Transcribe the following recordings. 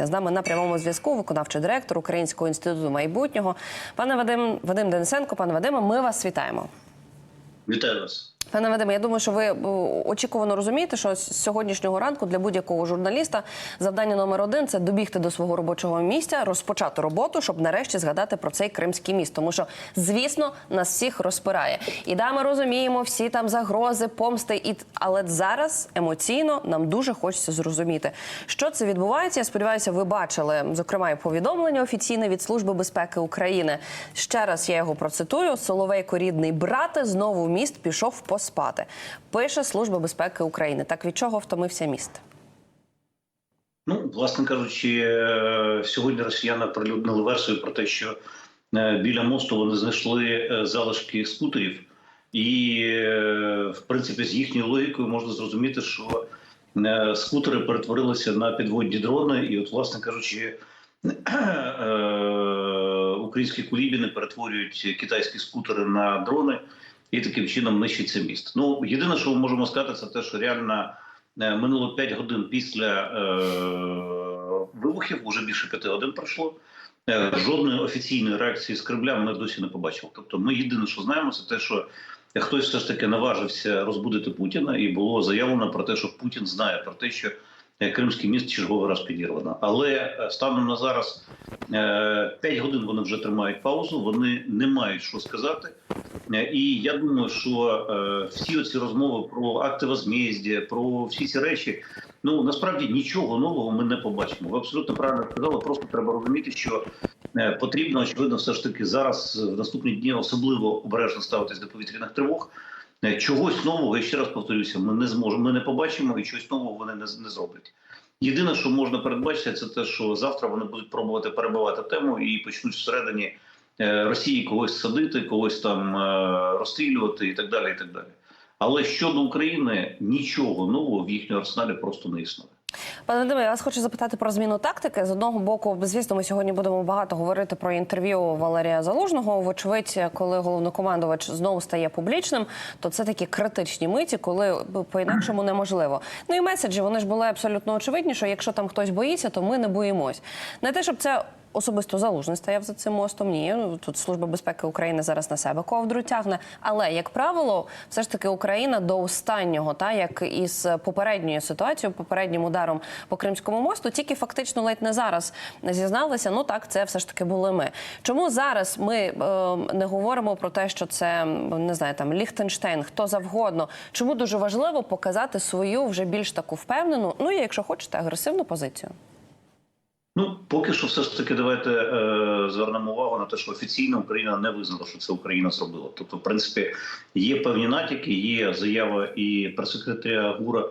Закарпаття. З нами на прямому зв'язку виконавчий директор Українського інституту майбутнього. Пане Вадим Вадим Денисенко, пане Вадиме, ми вас вітаємо. Вітаю вас. Пане Вадиме, я думаю, що ви е, очікувано розумієте, що з сьогоднішнього ранку для будь-якого журналіста завдання номер один це добігти до свого робочого місця, розпочати роботу, щоб нарешті згадати про цей кримський міст. Тому що, звісно, нас всіх розпирає. І да, ми розуміємо всі там загрози, помсти, і але зараз емоційно нам дуже хочеться зрозуміти, що це відбувається. Я сподіваюся, ви бачили зокрема і повідомлення офіційне від Служби безпеки України. Ще раз я його процитую: Соловейко, рідний брате, знову міст пішов поспати. Пише Служба безпеки України. Так від чого втомився міст? Ну, власне кажучи, е, сьогодні росіяни прилюднили версію про те, що е, біля мосту вони знайшли е, залишки скутерів, і в принципі з їхньою логікою можна зрозуміти, що скутери перетворилися на підводні дрони, і, от, власне кажучи, українські кулібіни перетворюють китайські скутери на дрони і таким чином нищиться міст. Ну єдине, що ми можемо сказати, це те, що реально. Е, Минуло 5 годин після е, вибухів, уже більше 5 годин пройшло. Е, жодної офіційної реакції з Кремля ми досі не побачили. Тобто, ми єдине, що знаємо, це те, що хтось все ж таки наважився розбудити Путіна, і було заявлено про те, що Путін знає про те, що е, Кримський міст черговий раз підірвано. Але станом на зараз е, 5 годин вони вже тримають паузу, вони не мають що сказати. І я думаю, що е, всі оці розмови про акти возмездя, про всі ці речі, ну насправді нічого нового ми не побачимо. Ви абсолютно правильно сказали. Просто треба розуміти, що е, потрібно очевидно, все ж таки зараз в наступні дні особливо обережно ставитись до повітряних тривог. Е, Чогось нового, я ще раз повторюся, ми не зможемо, ми не побачимо і чогось нового вони не, не зроблять. Єдине, що можна передбачити, це те, що завтра вони будуть пробувати перебивати тему і почнуть всередині Росії когось садити, когось там е, розстрілювати і так далі. і так далі. Але щодо України нічого нового в їхньому арсеналі просто не існує. Пане Вадиме, я вас хочу запитати про зміну тактики. З одного боку, звісно, ми сьогодні будемо багато говорити про інтерв'ю Валерія Залужного. Вочевидь, коли головнокомандувач знову стає публічним, то це такі критичні миті, коли по-інакшому неможливо. Ну і меседжі вони ж були абсолютно очевидні, що якщо там хтось боїться, то ми не боїмось. Не те, щоб це. Особисто залужний стояв за цим мостом. Ні, ну, тут служба безпеки України зараз на себе ковдру тягне. Але як правило, все ж таки Україна до останнього, та як із попередньою ситуацією, попереднім ударом по Кримському мосту, тільки фактично ледь не зараз зізналися. Ну так, це все ж таки були ми. Чому зараз ми е, не говоримо про те, що це не знаю, там Ліхтенштейн, хто завгодно? Чому дуже важливо показати свою вже більш таку впевнену, ну і якщо хочете, агресивну позицію? Ну, поки що, все ж таки, давайте е, звернемо увагу на те, що офіційно Україна не визнала, що це Україна зробила. Тобто, в принципі, є певні натяки, є заява і прес-секретаря ГУРа,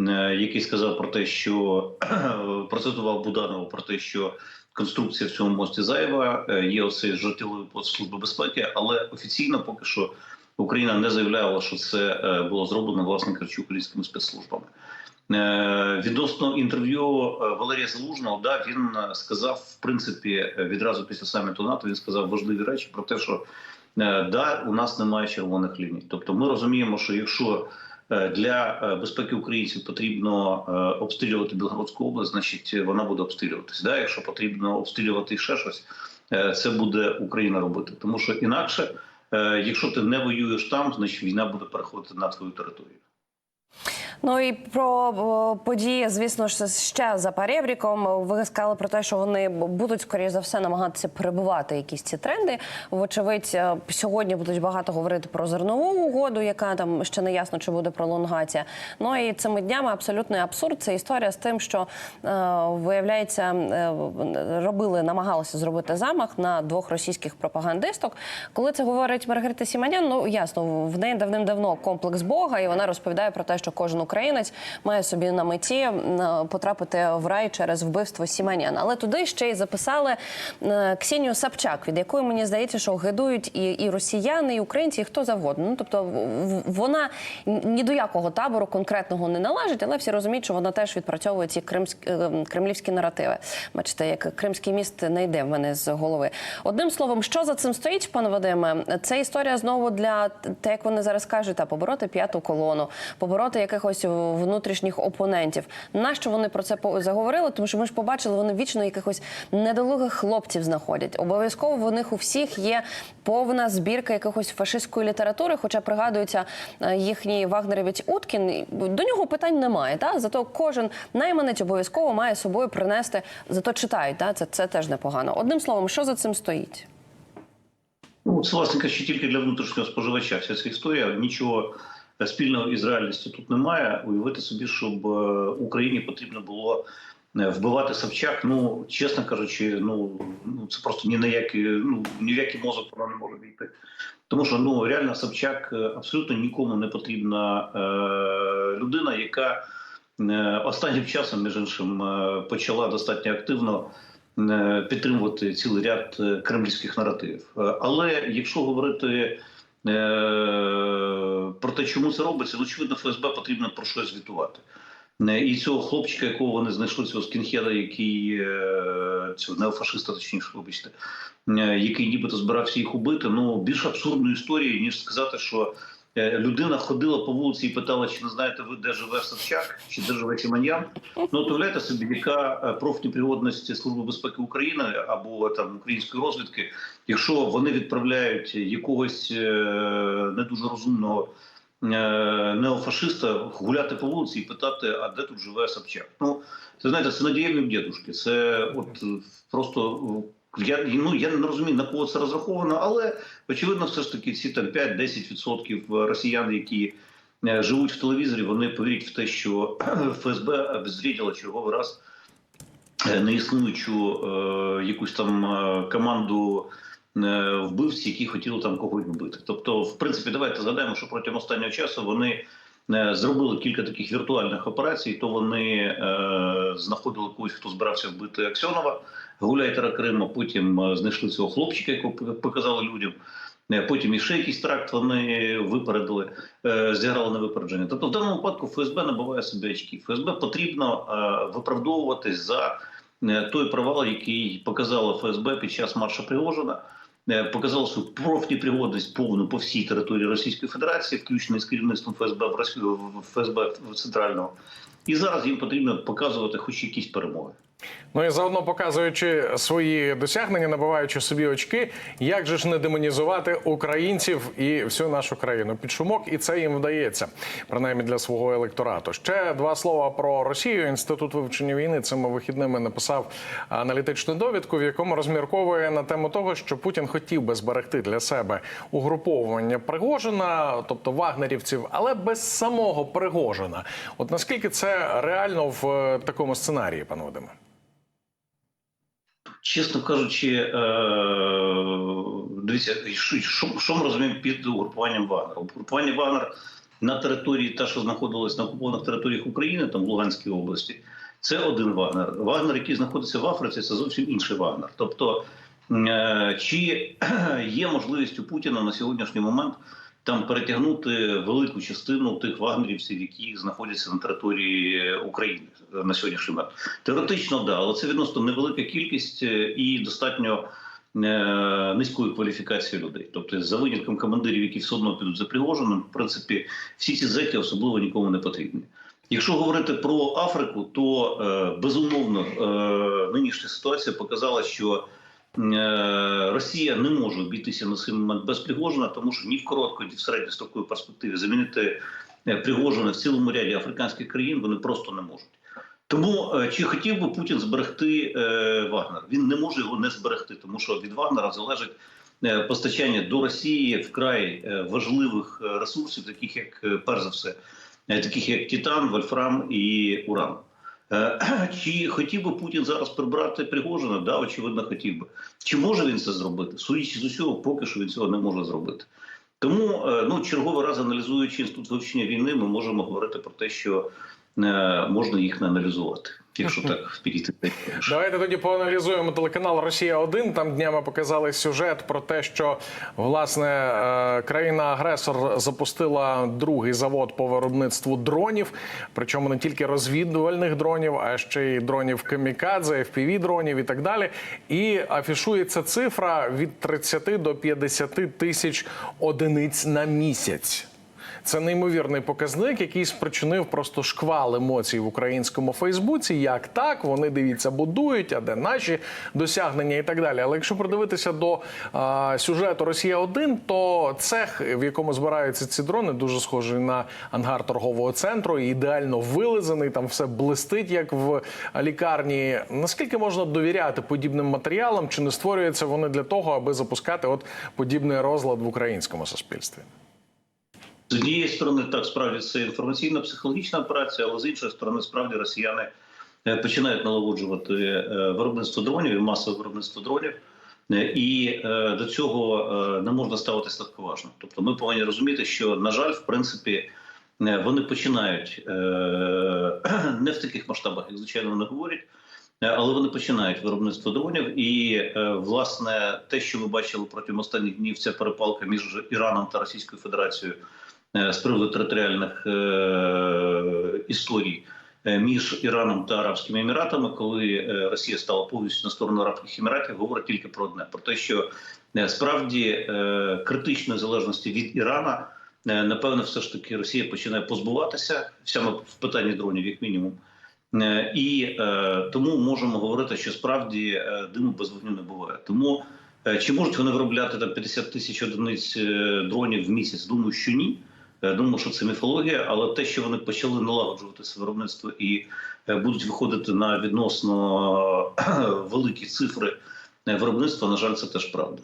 е, який сказав про те, що процитував Буданова про те, що конструкція в цьому мості зайва, е, є оцей жартівливий пост служби безпеки, але офіційно поки що Україна не заявляла, що це е, було зроблено власне кажучи, українськими спецслужбами. Е, Відносно інтерв'ю е, Валерія Залужного, да він е, сказав, в принципі, відразу після саміту НАТО він сказав важливі речі про те, що да, у нас немає червоних ліній. Тобто, ми розуміємо, що якщо для безпеки українців потрібно обстрілювати Білгородську область, значить вона буде обстрілюватись. Да, якщо потрібно обстрілювати ще щось, це буде Україна робити, тому що інакше, якщо ти не воюєш там, значить війна буде переходити на твою територію. Ну і про події, звісно ж, ще за перебріком. Ви сказали про те, що вони будуть скоріш за все намагатися перебувати якісь ці тренди. Вочевидь, е, сьогодні будуть багато говорити про зернову угоду, яка там ще не ясно, чи буде пролонгація. Ну і цими днями абсолютний абсурд. Це історія з тим, що е, виявляється, е, робили, намагалися зробити замах на двох російських пропагандисток. Коли це говорить Маргарита Сіманян, ну ясно, в неї давним-давно комплекс Бога, і вона розповідає про те, що кожен українець має собі на меті е, потрапити в рай через вбивство Сіманян. Але туди ще й записали е, Ксенію Сапчак, від якої мені здається, що гидують і, і росіяни, і українці, і хто завгодно. Ну тобто вона ні до якого табору конкретного не належить, але всі розуміють, що вона теж відпрацьовує ці кримські е, кремлівські наративи. Бачите, як кримський міст не йде в мене з голови. Одним словом, що за цим стоїть, пане Вадиме? Це історія знову для те, як вони зараз кажуть, та побороти п'яту колону, побороти якихось якихось внутрішніх опонентів. Нащо вони про це заговорили? Тому що ми ж побачили, вони вічно якихось недолугих хлопців знаходять. Обов'язково в них у всіх є повна збірка якихось фашистської літератури. Хоча пригадується е, їхній вагнерівець Уткін. До нього питань немає. Та зато кожен найманець обов'язково має собою принести. Зато читають. Та це, це теж непогано. Одним словом, що за цим стоїть? Ну, це, власне кажучи, тільки для внутрішнього споживача вся ця історія. Нічого спільного із реальністю тут немає. Уявити собі, щоб е, Україні потрібно було е, вбивати Собчак. Ну, чесно кажучи, ну, ну це просто ні на який, ну, ні в який мозок вона не може війти. Тому що ну реально Собчак е, абсолютно нікому не потрібна е, людина, яка е, останнім часом, між іншим, е, почала достатньо активно е, підтримувати цілий ряд е, кремлівських наративів. Е, Але якщо говорити е, про те, чому це робиться, ну, очевидно, ФСБ потрібно про щось звітувати. Е, І цього хлопчика, якого вони знайшли, цього скінхеда, який е, цього неофашиста, точніше, вибачте, е, який нібито збирався їх убити. Ну більш абсурдної історії, ніж сказати, що е, людина ходила по вулиці і питала, чи не знаєте ви, де живе Собчак, чи де живе Чиманьян. Ну уявляєте собі, яка е, профнепригодність Служби безпеки України або там української розвідки, якщо вони відправляють якогось е, не дуже розумного. е, Неофашиста гуляти по вулиці і питати, а де тут живе Собчак. Ну, це знаєте, це надієві дідушки. Це от е, просто е, я ну я не розумію на кого це розраховано, але очевидно, все ж таки ці там 5-10% росіян, які е, живуть в телевізорі, вони повірять в те, що ФСБ обезвредила черговий раз е, неіснуючу е, якусь там е, команду е, вбивців, які хотіли там когось вбити. Тобто, в принципі, давайте згадаємо, що протягом останнього часу вони. Е, Зробили кілька таких віртуальних операцій. То вони е, знаходили когось, хто збирався вбити Аксьонова, гуляйтера Крима. Потім е, знайшли цього хлопчика, якого показали людям. Потім іще якийсь тракт вони випередили, зіграли на випередження. Тобто, в даному випадку ФСБ набуває собі очки. ФСБ потрібно виправдовуватись за той провал, який показала ФСБ під час марша Пригожина. Е, Показала свою профнепригодність повну по всій території Російської Федерації, включно з керівництвом ФСБ в Росію в ФСБ центрального. І зараз їм потрібно показувати хоч якісь перемоги. Ну і заодно показуючи свої досягнення, набиваючи собі очки, як же ж не демонізувати українців і всю нашу країну під шумок, і це їм вдається, принаймні для свого електорату. Ще два слова про Росію. Інститут вивчення війни цими вихідними написав аналітичну довідку, в якому розмірковує на тему того, що Путін хотів би зберегти для себе угруповування Пригожина, тобто вагнерівців, але без самого Пригожина. От наскільки це реально в е, такому сценарії, пане Вадиме? Чесно кажучи, е, дивіться, що, ми розуміємо під угрупуванням Вагнера? Угрупування Вагнер на території, та, що знаходилась на окупованих територіях України, там в Луганській області, це один Вагнер. Вагнер, який знаходиться в Африці, це зовсім інший Вагнер. Тобто, е, чи є можливість у Путіна на сьогоднішній момент там перетягнути велику частину тих вагнерівців, які знаходяться на території України на сьогоднішній момент? Теоретично, да, але це відносно невелика кількість е, і достатньо е, низької кваліфікації людей. Тобто, за винятком командирів, які все одно підуть за Пригожиним, в принципі, всі ці зеки особливо нікому не потрібні. Якщо говорити про Африку, то е, безумовно нинішня ситуація показала, що Росія не може обійтися на цей момент без Пригожина, тому що ні в короткої, ні в середньостроковій перспективі замінити е, Пригожина в цілому ряді африканських країн вони просто не можуть. Тому е, чи хотів би Путін зберегти е, Вагнер? Він не може його не зберегти, тому що від Вагнера залежить е, постачання до Росії вкрай е, важливих е, ресурсів, таких як е, перш за все, е, таких як Титан, Вольфрам і Уран. Е, Чи хотів би Путін зараз прибрати Пригожина? Да, очевидно, хотів би. Чи може він це зробити? Судячи з усього, поки що він цього не може зробити. Тому, е, ну, черговий раз аналізуючи інститут вивчення війни, ми можемо говорити про те, що можна їх не аналізувати, якщо так підійти. Давайте тоді поаналізуємо телеканал Росія 1 Там днями показали сюжет про те, що власне е, країна-агресор запустила другий завод по виробництву дронів, причому не тільки розвідувальних дронів, а ще й дронів камікадзе, fpv дронів і так далі. І афішується цифра від 30 до 50 тисяч одиниць на місяць. Це неймовірний показник, який спричинив просто шквал емоцій в українському Фейсбуці. Як так вони дивіться, будують, а де наші досягнення і так далі. Але якщо придивитися до а, сюжету Росія 1 то цех, в якому збираються ці дрони, дуже схожий на ангар торгового центру, і ідеально вилизаний. Там все блистить, як в лікарні. Наскільки можна довіряти подібним матеріалам? Чи не створюються вони для того, аби запускати от подібний розлад в українському суспільстві? З однієї сторони, так справді це інформаційно-психологічна операція, але з іншої сторони, справді росіяни е, починають налагоджувати е, виробництво дронів і масове виробництво дронів. Е, І до цього не можна ставитися легковажно. Тобто, ми повинні розуміти, що на жаль, в принципі, вони починають не в таких масштабах, як звичайно вони говорять. Але вони починають виробництво дронів, і власне те, що ми бачили протягом останніх днів, це перепалка між Іраном та Російською Федерацією з приводу територіальних е, історій е, між Іраном та Арабськими Еміратами, коли е, Росія стала повністю на сторону Арабських Еміратів, говорить тільки про одне: про те, що е, справді е, критичної залежності від Ірана, е, напевно, все ж таки Росія починає позбуватися саме в питанні дронів, як мінімум. Е, І е, тому можемо говорити, що справді е, диму без вогню не буває. Тому е, чи можуть вони виробляти там 50 тисяч одиниць е, дронів в місяць? Думаю, що ні. Е, Думаю, що це міфологія, але те, що вони почали налагоджувати виробництво і е, будуть виходити на відносно е, великі цифри виробництва, на жаль, це теж правда.